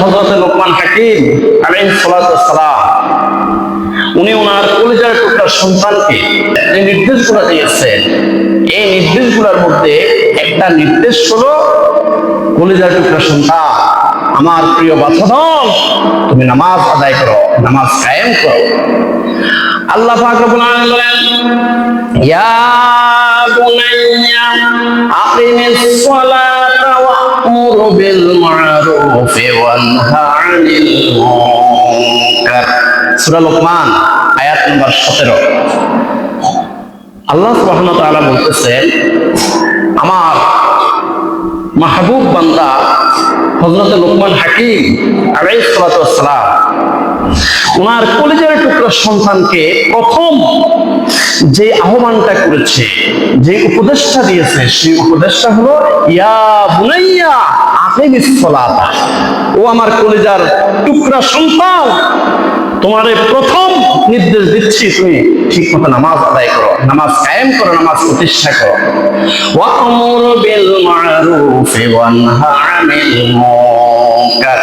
হজরত লোকমান হাকিম সালাম, উনি ওনার কলিজার সন্তানকে যে নির্দেশগুলো দিয়েছেন, এই নির্দেশগুলোর মধ্যে একটা নির্দেশ হলো, কলিজার টুকরা সন্তান, আমার প্রিয় বাচ্চাদল তুমি নামাজ আদায় করো, নামাজ কায়েম করো। আল্লাহ পাক রব্বুল আলামিন বলেন, ইয়া বুনাইয়া আকিমিস সালাতা বিল মা'রুফি ওয়ানহা 'আনিল মুনকার সূরা লোকমান আয়াত নম্বর 17 আল্লাহ সুবহান তাআলা বলতেছেন আমার মাহবুব বান্দা হযরত লোকমান হাকিম আলাইহিস সালাতু ওয়াস সালাম ওনার কলেজের টুকরা সন্তানকে প্রথম যে আহ্বানটা করেছে, যে উপদেশটা দিয়েছে, সেই উপদেশটা হলো, ইয়া বুনাইয়া আকিমিস সালাতা ও আমার কলেজার টুকরা সন্তান, তোমারে প্রথম নির্দেশ দিচ্ছি তুমি ঠিক মতো নামাজ আদায় করো, নামাজ কায়েম করো, নামাজ প্রতিষ্ঠা করো। ওয়ামুর বিল মারুফি ওয়ানহা আনিল মুনকার।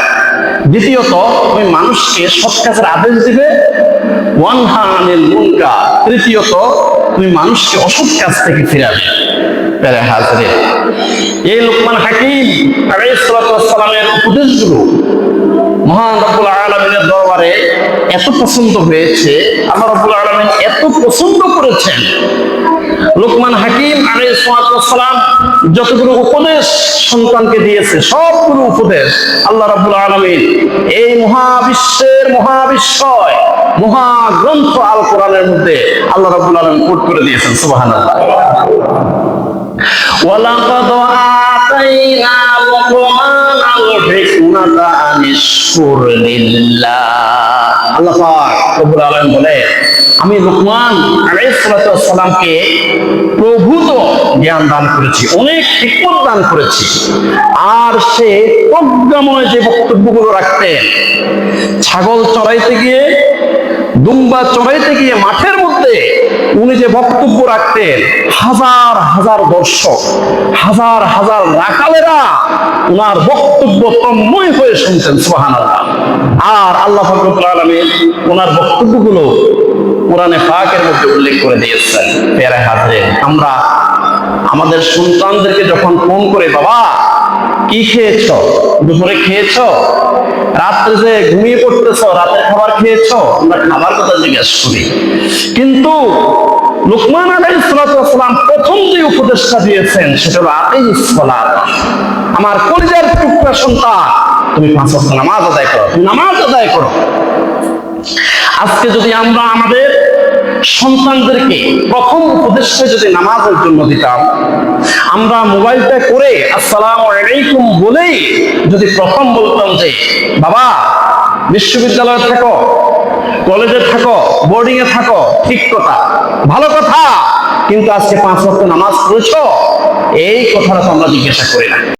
দ্বিতীয়ত, তুমি মানুষকে সৎ কাজের আদেশ দিবে। তৃতীয়ত, তুমি মানুষকে অসৎ কাজ থেকে ফিরাবে পেরে হাজরে, এই লোকমান হাকিম আলাইহিস সালামের উপদেশগুলো মহান রব্বুল আলমিনের দরবারে এত পছন্দ হয়েছে আল্লাহ রব্বুল আলমিন এত পছন্দ করেছেন। সালাম যতগুলো উপদেশ সন্তানকে দিয়েছে সবগুলো উপদেশ আল্লাহ রাব্বুল আলমিন এই মহাবিশ্বের মহাবিশ্বয় মহাগ্রন্থ আল কোরআনের মধ্যে আল্লাহ রাব্বুল আলমিন কোট করে দিয়েছেন সুবাহান ولقد آتينا لقمان الحكمة أن اشكر لله আল্লাহ পাক রব্বুল আলামিন বলে, আমি লোকমান আলাইহিস সালাতু সালামকে প্রভূত জ্ঞান দান করেছি, অনেক হিকমত দান করেছি। আর সে প্রজ্ঞাময় যে বক্তব্যগুলো রাখতেন, ছাগল চড়াইতে গিয়ে, দুম্বা চড়াইতে গিয়ে মাঠের মধ্যে উনি যে বক্তব্য রাখতেন, হাজার হাজার দর্শক, হাজার হাজার রাখালেরা ওনার বক্তব্য তন্ময় হয়ে শুনতেন, সুবহানাল্লাহ। আর আল্লাহ ফাকরুল আলমিন ওনার বক্তব্যগুলো কোরআনে পাকের মধ্যে উল্লেখ করে দিয়েছেন। পেয়ারা হাজরে, আমরা আমাদের সন্তানদেরকে যখন ফোন করে, বাবা, কি খেয়েছ? দুপুরে খেয়েছ? রাত্রে যে ঘুমিয়ে পড়তেছ, রাতের খাবার খেয়েছ? আমরা খাবার কথা জিজ্ঞেস করি। কিন্তু লুকমান আলাইসালাম প্রথম যে উপদেশটা দিয়েছেন, সেটা হলো আতেই আমার কলিজার টুকরা সন্তান, তুমি পাঁচ নামাজ আদায় করো, তুমি নামাজ আদায় করো। আজকে যদি আমরা আমাদের সন্তানদেরকে প্রথম উপদেশটা যদি নামাজের জন্য দিতাম, আমরা মোবাইলটা করে আসসালাম আলাইকুম বলেই যদি প্রথম বলতাম যে, বাবা, বিশ্ববিদ্যালয়ে থাকো কলেজে থাকো বোর্ডিং এ থাকো, ঠিক কথা। ভালো কথা, কিন্তু আজকে পাঁচ ওয়াক্ত নামাজ পড়েছ, এই কথাটা তো আমরা জিজ্ঞাসা করি না।